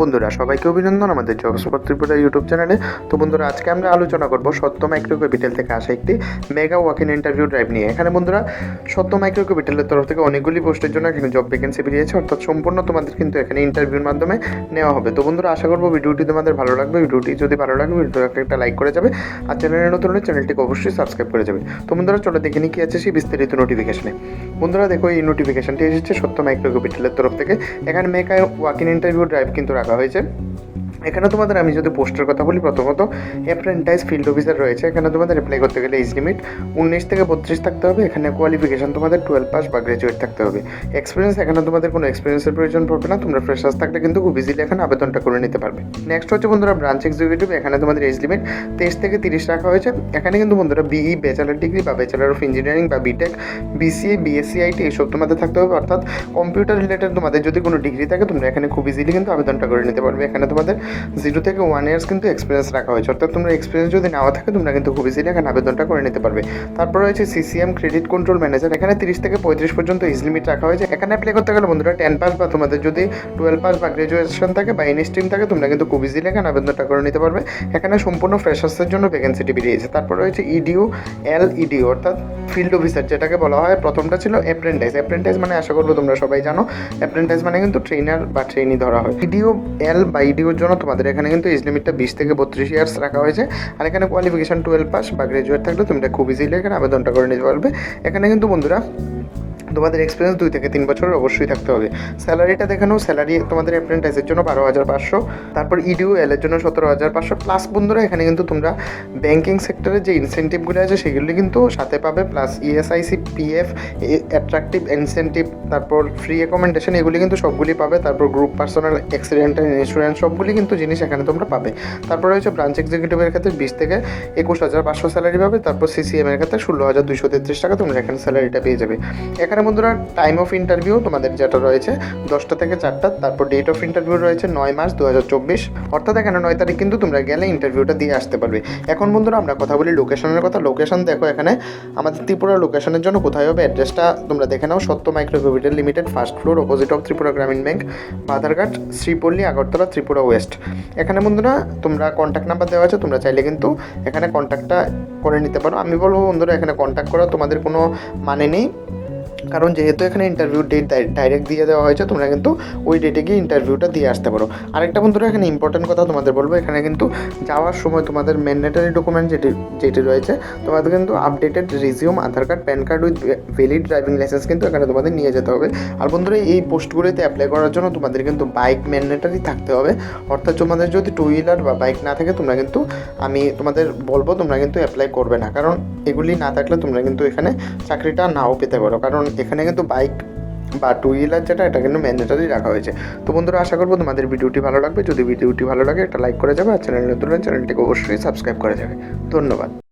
বন্ধুরা, সবাইকে অভিনন্দন আমাদের জবসপত ত্রিপুরা ইউটিউব চ্যানেলে। তো বন্ধুরা, আজকে আমরা আলোচনা করব সত্য মাইক্রো ক্যাপিটাল থেকে আসা একটি mega walk in interview drive নিয়ে। এখানে বন্ধুরা সত্য মাইক্রো ক্যাপিটালের তরফ থেকে অনেকগুলি পোস্টের জন্য এখানে জব ভ্যাকেন্সি বেরিয়েছে, অর্থাৎ সম্পূর্ণ তোমাদের কিন্তু এখানে ইন্টারভিউর মাধ্যমে নেওয়া হবে। তো বন্ধুরা, আশা করব ভিডিওটি তোমাদের ভালো লাগবে। ভিডিওটি যদি ভালো লাগে ভিডিওটাকে একটা লাইক করে যাবে। আর চ্যানেলের নতুন হলে চ্যানেলটিকে অবশ্যই সাবস্ক্রাইব করে যাবে। তো বন্ধুরা, চলো দেখে নিই কি আছে সেই বিস্তারিত নোটিফিকেশনে বন্ধুরা, দেখো এই নোটিফিকেশনটি এসেছে সত্য মাইক্রো ক্যাপিটালের তরফ থেকে। এখানে mega walk in interview drive কিন্তু রাখা হয়েছে এখানে তোমাদের আমি যদি পোস্টের কথা বলি, প্রথমত অ্যাপ্রেন্টাইজ ফিল্ড অফিসার রয়েছে। এখানে তোমাদের অ্যাপ্লাই করতে গেলে এজ লিমিট উনিশ থেকে বত্রিশ থাকতে হবে। এখানে কোয়ালিফিকেশান তোমাদের টুয়েলভ পাস বা গ্রাজুয়েট থাকতে হবে। এক্সপিরিয়েন্স এখানে তোমাদের কোনো এক্সপিরিয়েন্সের প্রয়োজন পড়বে না। তোমরা ফ্রেশার্স থাকলে কিন্তু খুব ইজিলি এখানে আবেদনটা করে নিতে পারবে। নেক্সট হচ্ছে বন্ধুরা ব্রাঞ্চ এক্সিকিউটিভ এখানে তোমাদের এজ লিমিট তেইশ থেকে তিরিশ রাখা হয়েছে। এখানে কিন্তু বন্ধুরা বিই ব্যাচেলার ডিগ্রি বা ব্যাচেলার অফ ইঞ্জিনিয়ারিং বা বিটেক বিসিএ বিএসসি আইটি এইসব তোমাদের থাকতে হবে। অর্থাৎ কম্পিউটার রিলেটেড তোমাদের যদি কোনো ডিগ্রি থাকে, তোমরা এখানে খুব ইজিলি কিন্তু আবেদনটা করে নিতে পারবে। এখানে তোমাদের জিরো থেকে ওয়ান ইয়ার্স কিন্তু এক্সপিরিয়েন্স রাখা হয়েছে। অর্থাৎ তোমরা এক্সপিরিয়েন্স যদি নাও থাকে, তোমরা কিন্তু খুব ইজিলি এখানে আবেদনটা করে নিতে পারবে। তারপর রয়েছে সিসিএম ক্রেডিট কন্ট্রোল ম্যানেজার এখানে তিরিশ থেকে পঁয়ত্রিশ পর্যন্ত এজ লিমিট রাখা হয়েছে। এখানে অ্যাপ্লাই করতে গেলে বন্ধুরা টেন পাস বা তোমাদের যদি টুয়েলভ পাস বা গ্রাজুয়েশন থাকে বা এনি স্ট্রিম থাকে, তোমরা কিন্তু খুব ইজিলি এখানে আবেদনটা করে নিতে পারবে। এখানে সম্পূর্ণ ফ্রেশার্সের জন্য ভ্যাকেন্সিটি বেরিয়েছে তারপর রয়েছে ইডিও এল ইডিও অর্থাৎ ফিল্ড অফিসার যেটাকে বলা হয়, প্রথমটা ছিল অ্যাপ্রেন্টাইজ অ্যাপ্রেন্টাইজ মানে আশা করব তোমরা সবাই জানো। অ্যাপ্রেন্টাইজ মানে কিন্তু ট্রেনার বা ট্রেনি ধরা হয়। ইডিও এল বা ইডিওর জন্য তোমাদের এখানে কিন্তু এজ লিমিটটা বিশ থেকে বত্রিশ ইয়ার্স রাখা হয়েছে। আর এখানে কোয়ালিফিকেশন টুয়েলভ পাস বা গ্রাজুয়েট থাকলে তোমরা খুব ইজিলি এখানে আবেদনটা করে নিতে পারবে। এখানে কিন্তু বন্ধুরা তোমাদের এক্সপিরিয়েন্স দুই থেকে তিন বছরের অবশ্যই থাকতে হবে। স্যালারিটা দেখানো স্যালারি তোমাদের অ্যাপ্রেন্টাইসের জন্য বারো হাজার পাঁচশো, তারপর ইডিও এল এর জন্য সতেরো হাজার পাঁচশো প্লাস বন্ধুরা এখানে কিন্তু তোমরা ব্যাঙ্কিং সেক্টরে যে ইনসেন্টিভগুলো আছে, সেগুলি কিন্তু সাথে পাবে plus ESIC PF attractive incentive তারপর ফ্রি অ্যাকোমেন্ডেশন এগুলি কিন্তু সবগুলি পাবে, তারপর গ্রুপ পার্সোনাল অ্যাক্সিডেন্টাল ইন্স্যুরেন্স সবগুলি কিন্তু জিনিস এখানে তোমরা পাবে। তারপর রয়েছে ব্রাঞ্চ এক্সিকিউটিভের ক্ষেত্রে বিশ থেকে একুশ হাজার পাঁচশো স্যালারি পাবে, তারপর সিসিএম এর ক্ষেত্রে ষোলো হাজার দুইশো তেত্রিশ টাকা তোমরা এখানে স্যালারিটা পেয়ে যাবে। এখানে বন্ধুরা টাইম অফ ইন্টারভিউ তোমাদের যেটা রয়েছে, দশটা থেকে চারটা, তারপর ডেট অফ ইন্টারভিউ রয়েছে নয় মার্চ দু অর্থাৎ এখানে নয় তারিখ কিন্তু তোমরা গেলে ইন্টারভিউটা দিয়ে আসতে পারবে। এখন বন্ধুরা, আমরা কথা বলি লোকেশনের কথা। লোকেশন দেখো এখানে, আমাদের ত্রিপুরা লোকেশনের জন্য কোথায় হবে? অ্যাড্রেসটা তোমরা দেখে নাও। Satya Micro Capital Limited first floor opposite of Tripura Gramin Bank Badharghat, Sripalli, Agartala, Tripura West এখানে বন্ধুরা, তোমরা কন্ট্যাক্ট নাম্বার দেওয়া আছে, তোমরা চাইলে কিন্তু এখানে কন্ট্যাক্টটা করে নিতে পারো। আমি বলব বন্ধুরা, এখানে কন্ট্যাক্ট করা তোমাদের কোনো মানে নেই। কারণ যেহেতু এখানে ইন্টারভিউ ডেট ডাইরেক্ট দিয়ে দেওয়া হয়েছে, তোমরা কিন্তু ওই ডেটে গিয়ে ইন্টারভিউটা দিয়ে আসতে পারো। আরেকটা বন্ধুরা, এখানে ইম্পর্টেন্ট কথা তোমাদের বলব, এখানে কিন্তু যাওয়ার সময় তোমাদের ম্যান্ডেটারি ডকুমেন্ট যেটি যেটি রয়েছে, তোমাদের কিন্তু updated resume Aadhaar card PAN card with valid driving licence কিন্তু এখানে তোমাদের নিয়ে যেতে হবে। আর বন্ধুরা, এই পোস্টগুলিতে অ্যাপ্লাই করার জন্য তোমাদের কিন্তু বাইক ম্যান্ডেটারি থাকতে হবে। অর্থাৎ তোমাদের যদি টু হুইলার বা বাইক না থাকে, তোমরা কিন্তু, আমি তোমাদের বলব, তোমরা কিন্তু অ্যাপ্লাই করবে না। কারণ এগুলি না থাকলে তোমরা কিন্তু এখানে চাকরিটা নাও পেতে পারো। কারণ এখানে কিন্তু বাইক বা টু হুইলার যেটা, এটা কিন্তু ম্যান্ডেটারি রাখা হয়েছে। তো বন্ধুরা, আশা করব তোমাদের ভিডিওটি ভালো লাগবে। যদি ভিডিওটি ভালো লাগে, একটা লাইক করে যাবে। আর চ্যানেল নতুন চ্যানেলটিকে অবশ্যই সাবস্ক্রাইব করে যাবে। ধন্যবাদ।